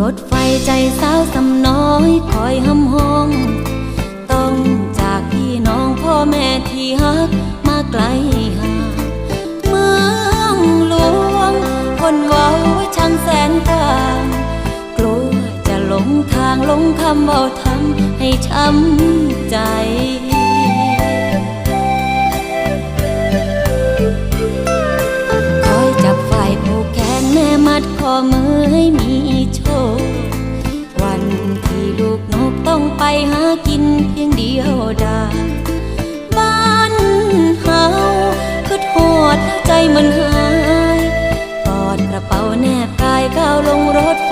รถไฟใจสาวสำน้อยคอยห้ำห้อง ต้องจากพี่น้องพ่อแม่ที่ฮักมาไกลห่างเมืองหลวง คนเว้าช่างแสนต่างกลัวจะหลงทางหลงคำเบาทำให้ช้ำใจคอยจับไฟผูกแขนแม่มัดข้อมือให้มี มันหายกอดกระเป๋าแนบกายก้าวลงรถ